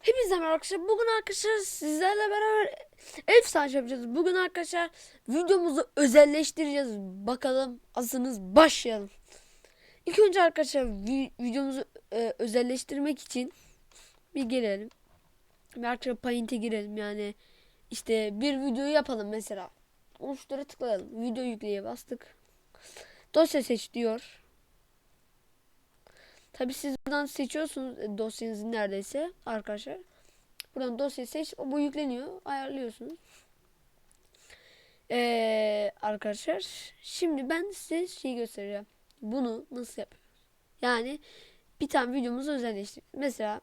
Hepinize arkadaşlar. Bugün arkadaşlar sizlerle beraber efsane yapacağız. Bugün arkadaşlar videomuzu özelleştireceğiz. Bakalım asınız başlayalım. İlk önce arkadaşlar vi- videomuzu e, özelleştirmek için bir girelim. Bir arkadaşlar Paint'e girelim yani işte bir videoyu yapalım mesela. Oluştura tıklayalım. Video yükleye bastık. Dosya seç diyor. Tabi siz buradan seçiyorsunuz e, dosyanızı neredeyse arkadaşlar. Buradan dosyayı seç. O bu yükleniyor. Ayarlıyorsunuz. Ee, arkadaşlar şimdi ben size şey göstereceğim. Bunu nasıl yapıyoruz? Yani bir tane videomuzu özelleştir. Mesela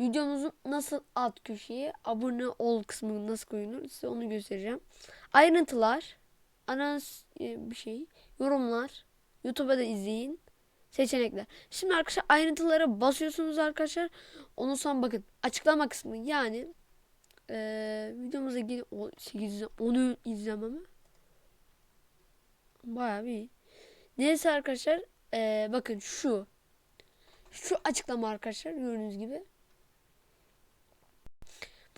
videomuzun nasıl alt köşeye abone ol kısmını nasıl koyulur size onu göstereceğim. Ayrıntılar, anons e, bir şey, yorumlar, YouTube'a da izleyin seçenekler. Şimdi arkadaşlar ayrıntılara basıyorsunuz arkadaşlar. Ondan sonra bakın açıklama kısmı yani eee videomuza ilgili 8 10 izlememi bayağı bir iyi. Neyse arkadaşlar eee, bakın şu şu açıklama arkadaşlar gördüğünüz gibi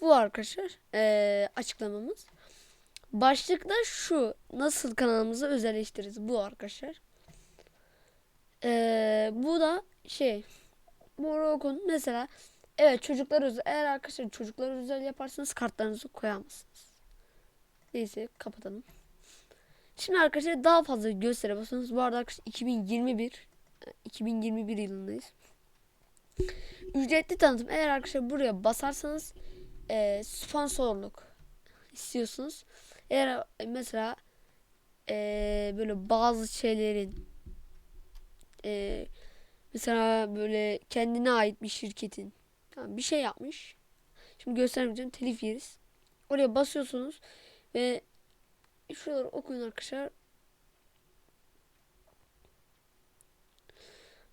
bu arkadaşlar eee, açıklamamız. Başlıkta şu nasıl kanalımızı özelleştiririz bu arkadaşlar. Ee, bu da şey Morocco'nun mesela evet çocuklar özel eğer arkadaşlar çocuklar özel yaparsanız kartlarınızı koyamazsınız. Neyse kapatalım. Şimdi arkadaşlar daha fazla gösterebilirsiniz. Bu arada arkadaşlar 2021 e, 2021 yılındayız. Ücretli tanıtım eğer arkadaşlar buraya basarsanız e, sponsorluk istiyorsunuz. Eğer mesela e, böyle bazı şeylerin e, mesela böyle kendine ait bir şirketin tamam, bir şey yapmış. Şimdi göstermeyeceğim telif yeriz. Oraya basıyorsunuz ve şuraları okuyun arkadaşlar.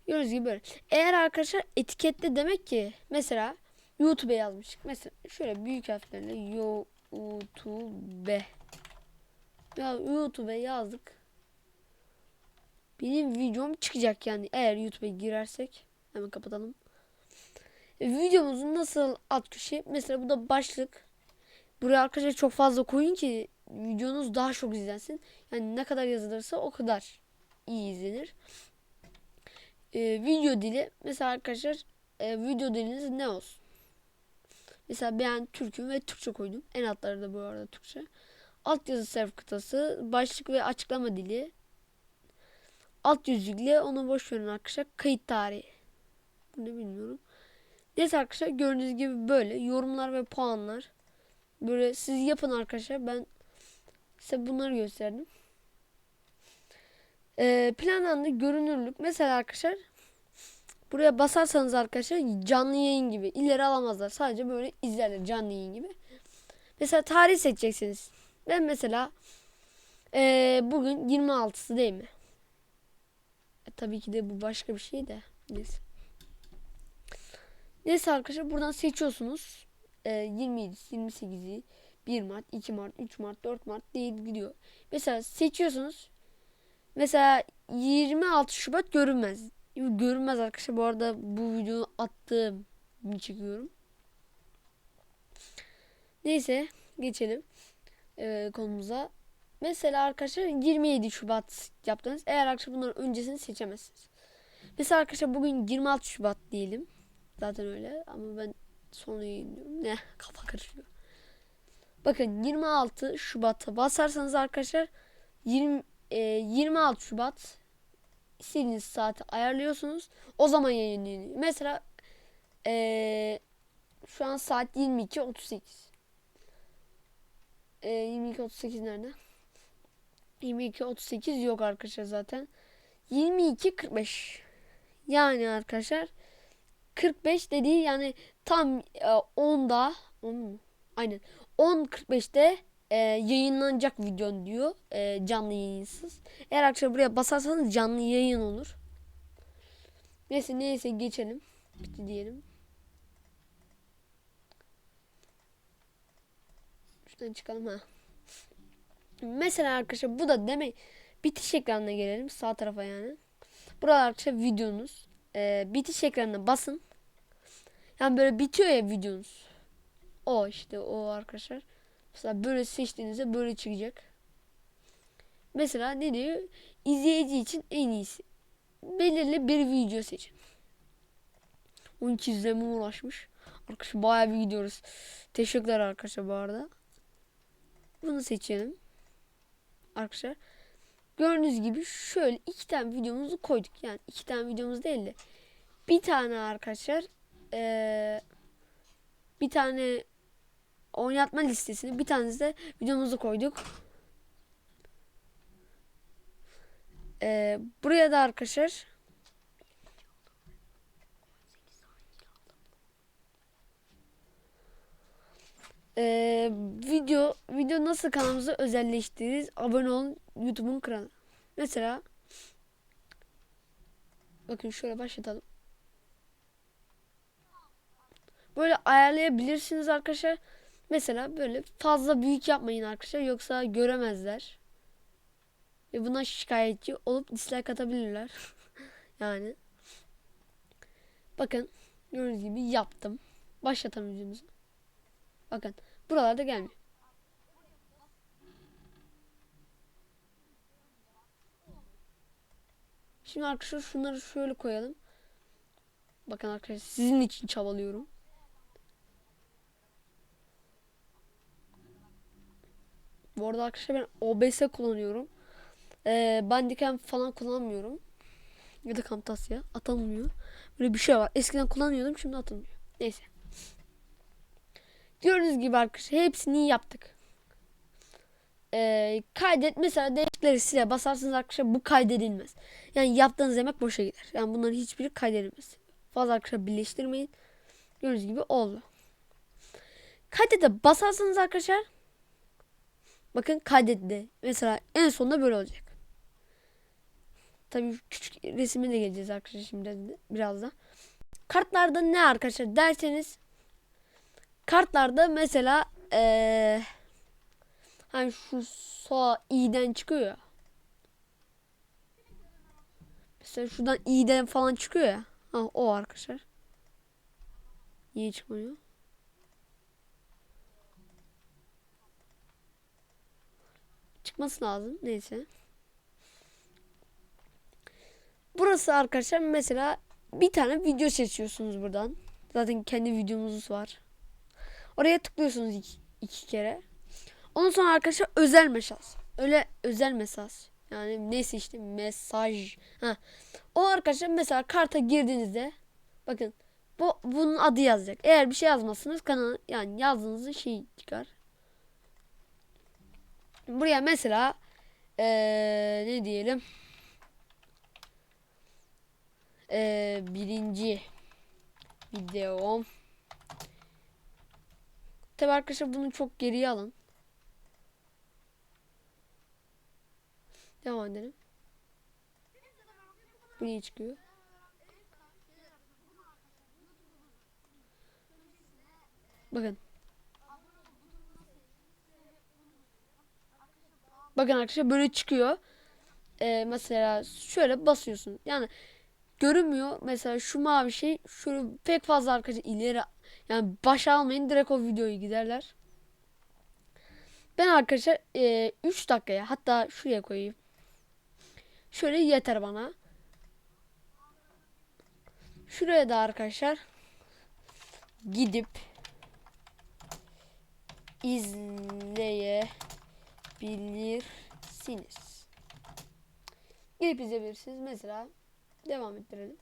Gördüğünüz gibi böyle. Eğer arkadaşlar etikette demek ki mesela YouTube yazmış. Mesela şöyle büyük harflerle YouTube. Ya YouTube yazdık benim videom çıkacak yani eğer YouTube'a girersek hemen kapatalım. E, videomuzun nasıl alt köşe mesela bu da başlık. Buraya arkadaşlar çok fazla koyun ki videonuz daha çok izlensin. Yani ne kadar yazılırsa o kadar iyi izlenir. E, video dili mesela arkadaşlar e, video diliniz ne olsun? Mesela ben Türk'üm ve Türkçe koydum. En altlarda da bu arada Türkçe. Alt yazı serf kıtası, başlık ve açıklama dili, alt yüzükle onu boş verin arkadaşlar. Kayıt tarihi. Bu ne bilmiyorum. Neyse arkadaşlar gördüğünüz gibi böyle yorumlar ve puanlar. Böyle siz yapın arkadaşlar. Ben size bunları gösterdim. Ee, planlandı görünürlük. Mesela arkadaşlar buraya basarsanız arkadaşlar canlı yayın gibi ileri alamazlar. Sadece böyle izlerler canlı yayın gibi. Mesela tarih seçeceksiniz. Ben mesela ee, bugün 26'sı değil mi? Tabii ki de bu başka bir şey de. Neyse. Neyse arkadaşlar buradan seçiyorsunuz. E, 27, 28'i, 1 Mart, 2 Mart, 3 Mart, 4 Mart diye gidiyor. Mesela seçiyorsunuz. Mesela 26 Şubat görünmez. Görünmez arkadaşlar. Bu arada bu videoyu attığım çekiyorum. Neyse geçelim e, konumuza. Mesela arkadaşlar 27 Şubat yaptınız. Eğer arkadaşlar bunların öncesini seçemezsiniz. Mesela arkadaşlar bugün 26 Şubat diyelim. Zaten öyle ama ben sonu yayınlıyorum. Ne kafa karışıyor. Bakın 26 Şubat'a basarsanız arkadaşlar 20 e, 26 Şubat istediğiniz saati ayarlıyorsunuz. O zaman yayınlanıyor. Mesela e, şu an saat 22.38. E, 22.38 nerede? 22 38 yok arkadaşlar zaten. 22 45. Yani arkadaşlar 45 dediği yani tam e, 10'da 10 mu? Aynen. 10 45'te e, yayınlanacak videon diyor. E, canlı yayınsız. Eğer arkadaşlar buraya basarsanız canlı yayın olur. Neyse neyse geçelim. Bitti diyelim. Şuradan çıkalım ha. Mesela arkadaşlar bu da demek bitiş ekranına gelelim sağ tarafa yani. Burada arkadaşlar videonuz. Ee, bitiş ekranına basın. Yani böyle bitiyor ya videonuz. O işte o arkadaşlar. Mesela böyle seçtiğinizde böyle çıkacak. Mesela ne diyor? İzleyici için en iyisi. Belirli bir video seçin. 12 izlenme ulaşmış. Arkadaşlar bayağı bir gidiyoruz. Teşekkürler arkadaşlar bu arada. Bunu seçelim. Arkadaşlar. Gördüğünüz gibi şöyle iki tane videomuzu koyduk. Yani iki tane videomuz değil de bir tane arkadaşlar eee, bir tane oynatma listesini bir tanesi de videomuzu koyduk. Eee, buraya da arkadaşlar eee, video video nasıl kanalımızı özelleştiririz? Abone olun YouTube'un kanalı. Mesela bakın şöyle başlatalım. Böyle ayarlayabilirsiniz arkadaşlar. Mesela böyle fazla büyük yapmayın arkadaşlar yoksa göremezler. Ve buna şikayetçi olup dislike atabilirler. yani. Bakın gördüğünüz gibi yaptım. Başlatalım videomuzu. Bakın buralarda gelmiyor. Şimdi arkadaşlar şunları şöyle koyalım. Bakın arkadaşlar sizin için çabalıyorum. Bu arada arkadaşlar ben OBS kullanıyorum. Ee, Bandicam falan kullanmıyorum. Ya da Camtasia atanmıyor. Böyle bir şey var. Eskiden kullanıyordum şimdi atılmıyor. Neyse. Gördüğünüz gibi arkadaşlar hepsini yaptık. Ee, kaydet mesela değişikleri sile basarsınız arkadaşlar bu kaydedilmez. Yani yaptığınız emek boşa gider. Yani bunların hiçbiri kaydedilmez. Fazla arkadaşlar birleştirmeyin. Gördüğünüz gibi oldu. Kaydede basarsanız arkadaşlar bakın kaydetti. Mesela en sonunda böyle olacak. Tabii küçük resime de geleceğiz arkadaşlar şimdi biraz da. Kartlarda ne arkadaşlar derseniz kartlarda mesela eee hani şu soğa i'den çıkıyor ya. Mesela şuradan i'den falan çıkıyor ya. Ha o arkadaşlar. Niye çıkmıyor? Çıkması lazım. Neyse. Burası arkadaşlar mesela bir tane video seçiyorsunuz buradan. Zaten kendi videomuz var. Oraya tıklıyorsunuz iki, iki kere. Ondan sonra arkadaşlar özel mesaj. Öyle özel mesaj. Yani neyse işte mesaj. Ha. O arkadaşlar mesela karta girdiğinizde bakın bu bunun adı yazacak. Eğer bir şey yazmazsınız kanal yani yazdığınız şey çıkar. Buraya mesela ee, ne diyelim? Ee, birinci videom. Tabi arkadaşlar bunu çok geriye alın. Devam edelim. Bu niye çıkıyor? Bakın. Bakın arkadaşlar böyle çıkıyor. Ee, mesela şöyle basıyorsun. Yani görünmüyor. Mesela şu mavi şey şöyle pek fazla arkadaşlar ileri yani baş almayın direkt o videoyu giderler. Ben arkadaşlar 3 e, dakikaya hatta şuraya koyayım. Şöyle yeter bana. Şuraya da arkadaşlar gidip izleyebilirsiniz. Gidip izleyebilirsiniz. Mesela devam ettirelim.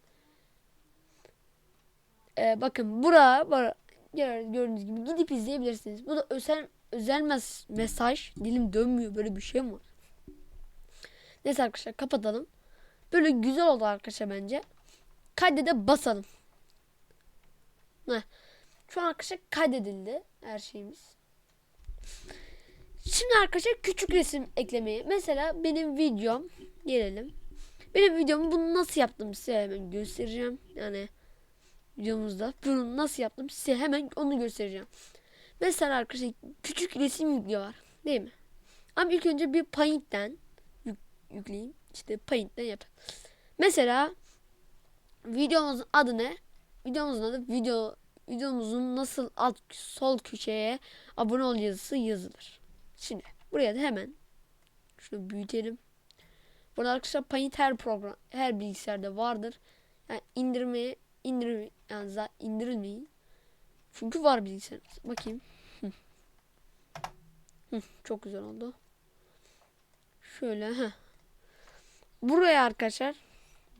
Ee, bakın bura, bura gördüğünüz gibi gidip izleyebilirsiniz. Bu da özel özel mes mesaj. Dilim dönmüyor. Böyle bir şey mi var? Neyse arkadaşlar kapatalım. Böyle güzel oldu arkadaşlar bence. Kaydede basalım. Heh. Şu an arkadaşlar kaydedildi her şeyimiz. Şimdi arkadaşlar küçük resim eklemeyi. Mesela benim videom gelelim. Benim videomu bunu nasıl yaptım size hemen göstereceğim. Yani videomuzda bunu nasıl yaptım size hemen onu göstereceğim. Mesela arkadaşlar küçük resim yüklüyor var değil mi? Ama ilk önce bir Paint'ten yük yükleyeyim. İşte Paint'ten yap. Mesela videomuzun adı ne? Videomuzun adı video videomuzun nasıl alt sol köşeye abone ol yazısı yazılır. Şimdi buraya da hemen şunu büyütelim. Burada arkadaşlar Paint her program her bilgisayarda vardır. Yani indirmeye indir yani indirilmeyin. Çünkü var bilgisayarınız. Bakayım. Çok güzel oldu. Şöyle heh. Buraya arkadaşlar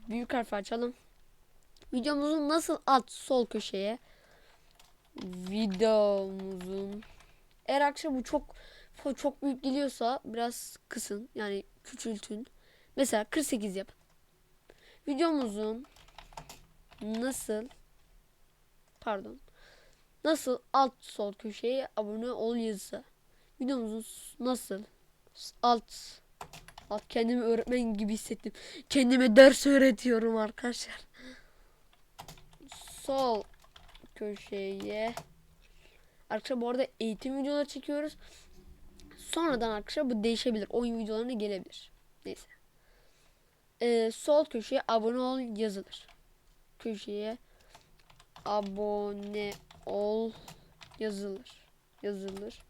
büyük harf açalım. Videomuzun nasıl alt sol köşeye videomuzun eğer arkadaşlar bu çok çok büyük geliyorsa biraz kısın yani küçültün. Mesela 48 yapın. Videomuzun nasıl pardon nasıl alt sol köşeye abone ol yazısı. Videomuzun nasıl alt alt kendimi öğretmen gibi hissettim. Kendime ders öğretiyorum arkadaşlar. Sol köşeye Arkadaşlar bu arada eğitim videoları çekiyoruz. Sonradan arkadaşlar bu değişebilir. Oyun videolarına gelebilir. Neyse. Ee, sol köşeye abone ol yazılır. Köşeye abone ol yazılır. Yazılır.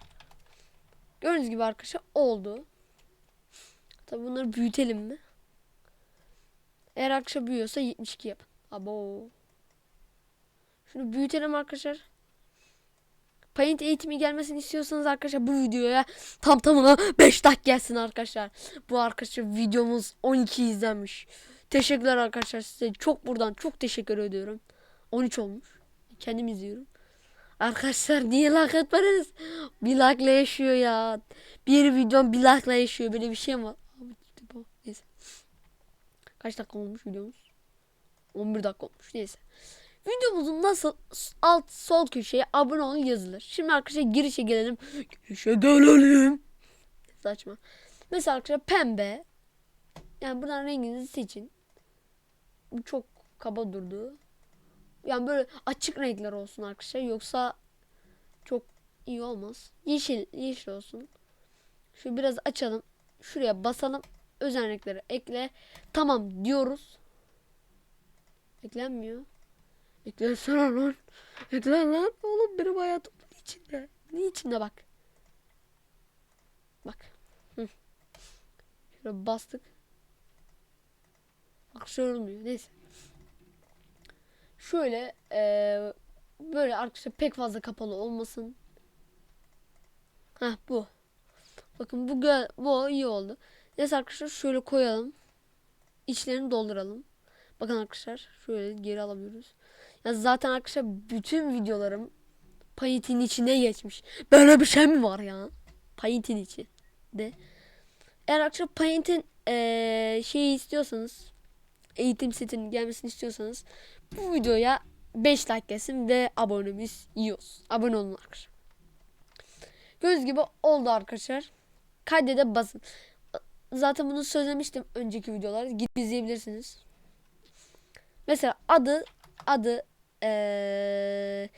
Gördüğünüz gibi arkadaşlar oldu. Tabi bunları büyütelim mi? Eğer arkadaşlar büyüyorsa 72 yapın. Abo. Şunu büyütelim arkadaşlar. Paint eğitimi gelmesini istiyorsanız arkadaşlar bu videoya tam tamına 5 dakika gelsin arkadaşlar. Bu arkadaşlar videomuz 12 izlenmiş. Teşekkürler arkadaşlar size çok buradan çok teşekkür ediyorum. 13 olmuş. Kendim izliyorum. Arkadaşlar niye like atmadınız? Bir like ile yaşıyor ya. Bir videom bir like ile yaşıyor. Böyle bir şey mi var? Neyse. Kaç dakika olmuş videomuz? 11 dakika olmuş. Neyse. Videomuzun nasıl alt sol köşeye abone olun yazılır. Şimdi arkadaşlar girişe gelelim. Girişe gelelim. Saçma. Mesela arkadaşlar pembe. Yani buradan renginizi seçin. Bu çok kaba durdu. Yani böyle açık renkler olsun arkadaşlar. Yoksa çok iyi olmaz. Yeşil, yeşil olsun. Şu biraz açalım. Şuraya basalım. Özel renkleri ekle. Tamam diyoruz. Eklenmiyor. Eklensene lan. Eklen lan. Oğlum benim hayatım bunun içinde. Ne içinde bak. Bak. Hı. Şöyle bastık. Şöyle olmuyor. Neyse. Şöyle eee böyle arkadaşlar pek fazla kapalı olmasın. Heh bu. Bakın bu bu iyi oldu. Neyse arkadaşlar şöyle koyalım. İçlerini dolduralım. Bakın arkadaşlar şöyle geri alabiliyoruz. Ya zaten arkadaşlar bütün videolarım Paint'in içine geçmiş. Böyle bir şey mi var ya? Paint'in içi de. Eğer arkadaşlar Paint'in ee, şeyi istiyorsanız eğitim setinin gelmesini istiyorsanız bu videoya 5 like gelsin ve abonemiz yiyoruz. Abone olun arkadaşlar. Göz gibi oldu arkadaşlar. Kaydede basın. Zaten bunu söylemiştim önceki videolarda. Gidip izleyebilirsiniz. Mesela adı adı ee,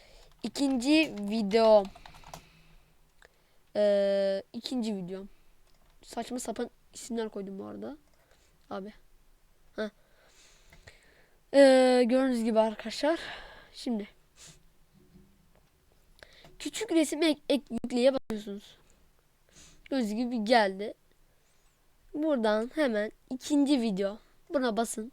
ikinci video ee, ikinci video saçma sapan isimler koydum bu arada. Abi. Ha. Ee, gördüğünüz gibi arkadaşlar şimdi. Küçük resim ek, ek yükleye basıyorsunuz. Gördüğünüz gibi geldi. Buradan hemen ikinci video. Buna basın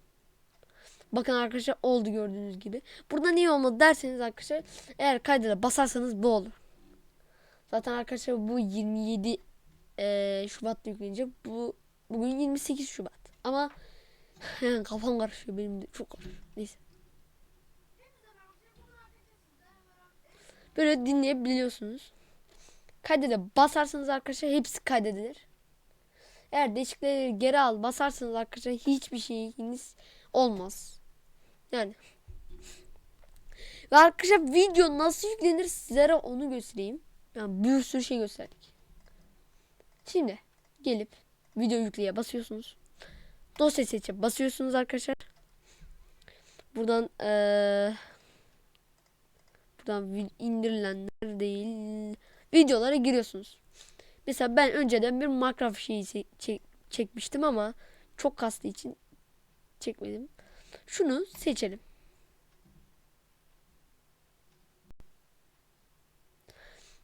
Bakın arkadaşlar oldu gördüğünüz gibi. Burada niye olmadı derseniz arkadaşlar eğer kayda basarsanız bu olur. Zaten arkadaşlar bu 27 e, Şubat'ta yüklenecek. Bu bugün 28 Şubat. Ama yani kafam karışıyor benim de çok karışıyor. Neyse. Böyle dinleyebiliyorsunuz. Kaydede basarsanız arkadaşlar hepsi kaydedilir. Eğer değişiklikleri geri al basarsanız arkadaşlar hiçbir şeyiniz olmaz. Yani. Ve arkadaşlar video nasıl yüklenir sizlere onu göstereyim. Yani bir sürü şey gösterdik. Şimdi gelip video yükleye basıyorsunuz. Dosya seçe basıyorsunuz arkadaşlar. Buradan ee, buradan indirilenler değil videolara giriyorsunuz. Mesela ben önceden bir Minecraft şeyi çek, çekmiştim ama çok kastı için çekmedim. Şunu seçelim.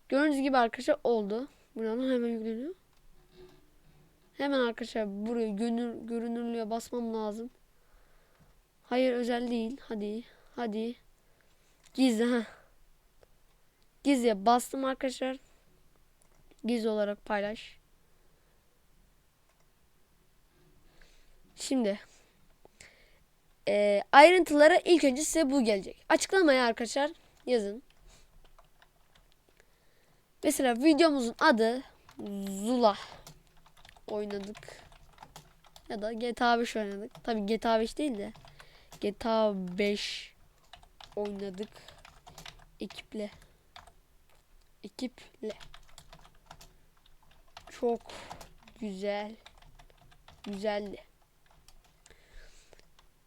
Gördüğünüz gibi arkadaşlar oldu. Buradan hemen yükleniyor. Hemen arkadaşlar buraya gönül, görünürlüğe basmam lazım. Hayır özel değil. Hadi. Hadi. Gizli ha. Gizliye bastım arkadaşlar. Gizli olarak paylaş. Şimdi e, ayrıntılara ilk önce size bu gelecek. Açıklamaya arkadaşlar yazın. Mesela videomuzun adı Zula oynadık. Ya da GTA 5 oynadık. Tabi GTA 5 değil de GTA 5 oynadık ekiple. Ekiple. Çok güzel. Güzeldi.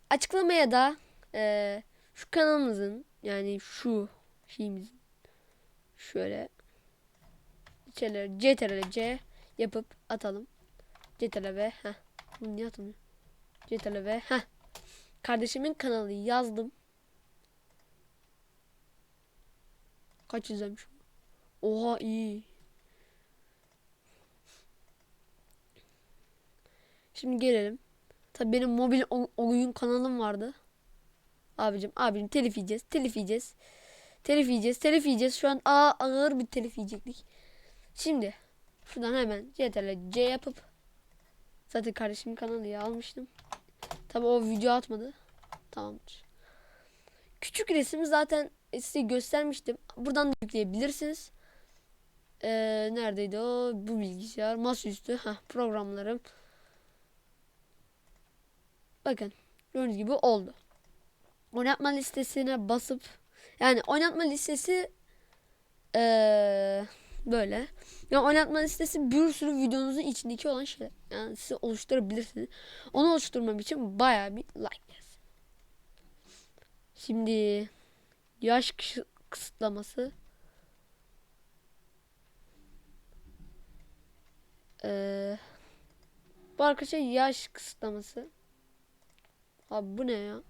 Açıklamaya da e, şu kanalımızın yani şu şeyimizin şöyle şeyler CTRL C yapıp atalım. CTRL V heh. Bunu niye atılmıyor? CTRL V heh. Kardeşimin kanalı yazdım. Kaç izlemiş? Oha iyi. Şimdi gelelim. Tabii benim mobil oyun kanalım vardı. Abicim, abicim telif yiyeceğiz, telif yiyeceğiz. Telif yiyeceğiz, telif yiyeceğiz. Şu an a ağır bir telif yiyecektik. Şimdi şuradan hemen CTRL C yapıp zaten kardeşimin kanalı almıştım. Tabii o video atmadı. Tamamdır. Küçük resim zaten size göstermiştim. Buradan da yükleyebilirsiniz. Ee, neredeydi o? Bu bilgisayar. Masaüstü. Heh, programlarım. Bakın. Gördüğünüz gibi oldu. Oynatma listesine basıp yani oynatma listesi ee, böyle. Yani oynatma listesi bir sürü videonuzun içindeki olan şeyler. Yani siz oluşturabilirsiniz. Onu oluşturmam için bayağı bir like gelsin. Şimdi yaş kısıtlaması Ee, bu arkadaşlar yaş kısıtlaması. Abi bu ne ya?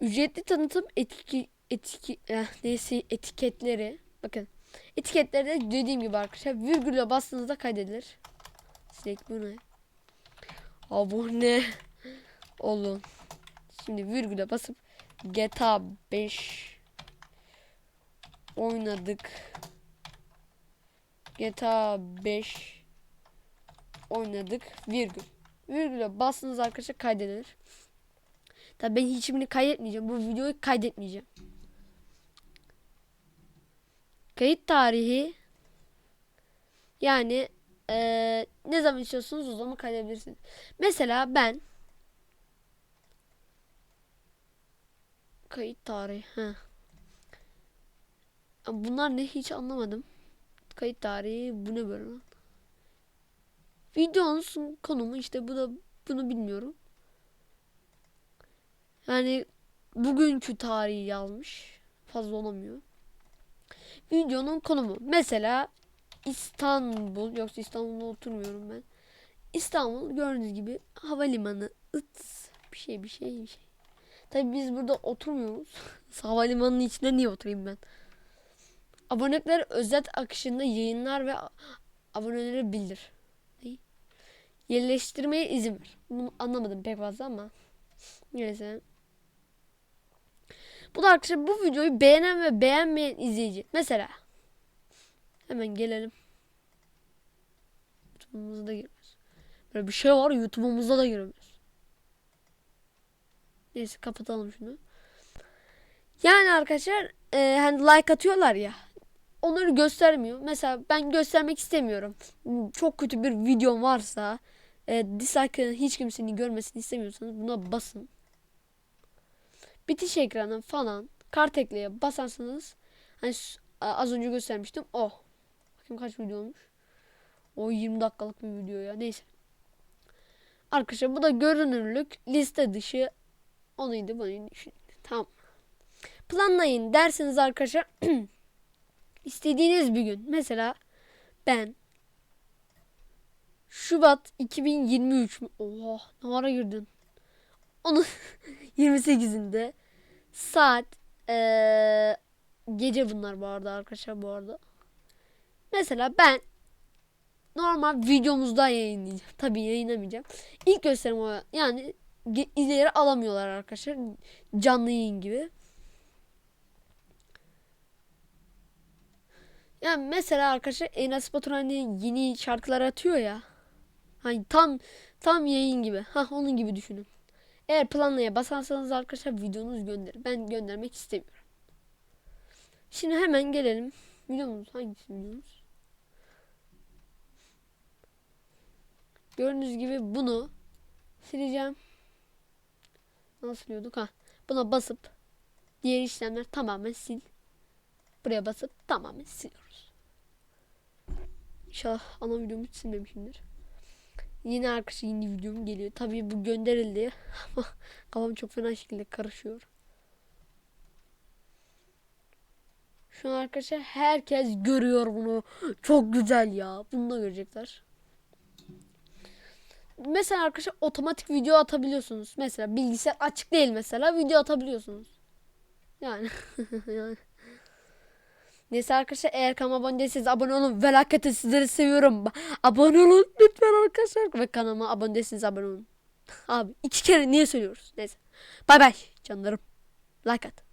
Ücretli tanıtım etiki etiki eh, neyse etiketleri. Bakın. Etiketlerde dediğim gibi arkadaşlar virgüle bastığınızda kaydedilir. Sinek bu ne? Abone olun. Şimdi virgüle basıp GTA 5 oynadık. GTA 5 oynadık virgül. Virgüle bastığınız arkadaşlar kaydedilir. Tabii ben hiçbirini kaydetmeyeceğim. Bu videoyu kaydetmeyeceğim. Kayıt tarihi yani eee, ne zaman istiyorsunuz o zaman kaydedebilirsiniz. Mesela ben kayıt tarihi. Heh. Bunlar ne hiç anlamadım. Kayıt tarihi bu ne böyle? Videonun konumu işte bu da bunu bilmiyorum. Yani bugünkü tarihi yazmış. Fazla olamıyor. Videonun konumu. Mesela İstanbul. Yoksa İstanbul'da oturmuyorum ben. İstanbul gördüğünüz gibi havalimanı. Its. Bir şey bir şey bir şey. Tabi biz burada oturmuyoruz. Havalimanının içinde niye oturayım ben? Abonelikler özet akışında yayınlar ve aboneleri bildir. Yerleştirmeye izin ver. Bunu anlamadım pek fazla ama. Neyse. Bu da arkadaşlar bu videoyu beğenen ve beğenmeyen izleyici. Mesela. Hemen gelelim. YouTube'umuza da girmiyoruz. Böyle bir şey var YouTube'umuzda da giremiyoruz. Neyse kapatalım şunu. Yani arkadaşlar e, hani like atıyorlar ya. Onları göstermiyor. Mesela ben göstermek istemiyorum. Çok kötü bir videom varsa e, dislike'ın hiç kimsenin görmesini istemiyorsanız buna basın. Bitiş ekranı falan kart ekleye basarsanız hani az önce göstermiştim o. Bakayım kaç video olmuş. O 20 dakikalık bir video ya. Neyse. Arkadaşlar bu da görünürlük liste dışı onuydu bunu düşün. Tamam. Planlayın dersiniz arkadaşlar. İstediğiniz bir gün. Mesela ben Şubat 2023 mü? Oha ne ara girdin? Onun 28'inde saat eee gece bunlar bu arada arkadaşlar bu arada. Mesela ben normal videomuzda yayınlayacağım. Tabii yayınlamayacağım. İlk gösterim o yani ge- ileri alamıyorlar arkadaşlar. Canlı yayın gibi. Yani mesela arkadaşlar Enes Batur hani yeni şarkılar atıyor ya. Hani tam tam yayın gibi. Ha onun gibi düşünün. Eğer planlaya basarsanız arkadaşlar videonuz gönderir. Ben göndermek istemiyorum. Şimdi hemen gelelim. Videomuz hangisi videomuz? Gördüğünüz gibi bunu sileceğim. Nasıl siliyorduk? Ha. Buna basıp diğer işlemler tamamen sil. Buraya basıp tamamen siliyoruz. İnşallah ana videomu silmemişimdir. Yine arkadaşlar yeni videom geliyor. Tabii bu gönderildi ama kafam çok fena şekilde karışıyor. Şu an arkadaşlar herkes görüyor bunu. Çok güzel ya. Bunu da görecekler. Mesela arkadaşlar otomatik video atabiliyorsunuz. Mesela bilgisayar açık değil mesela video atabiliyorsunuz. Yani yani. Neyse arkadaşlar eğer kanalıma abone değilseniz abone olun. Velakete sizleri seviyorum. Abone olun lütfen arkadaşlar. Ve kanalıma abone değilseniz abone olun. Abi iki kere niye söylüyoruz? Neyse. Bay bay canlarım. Like at.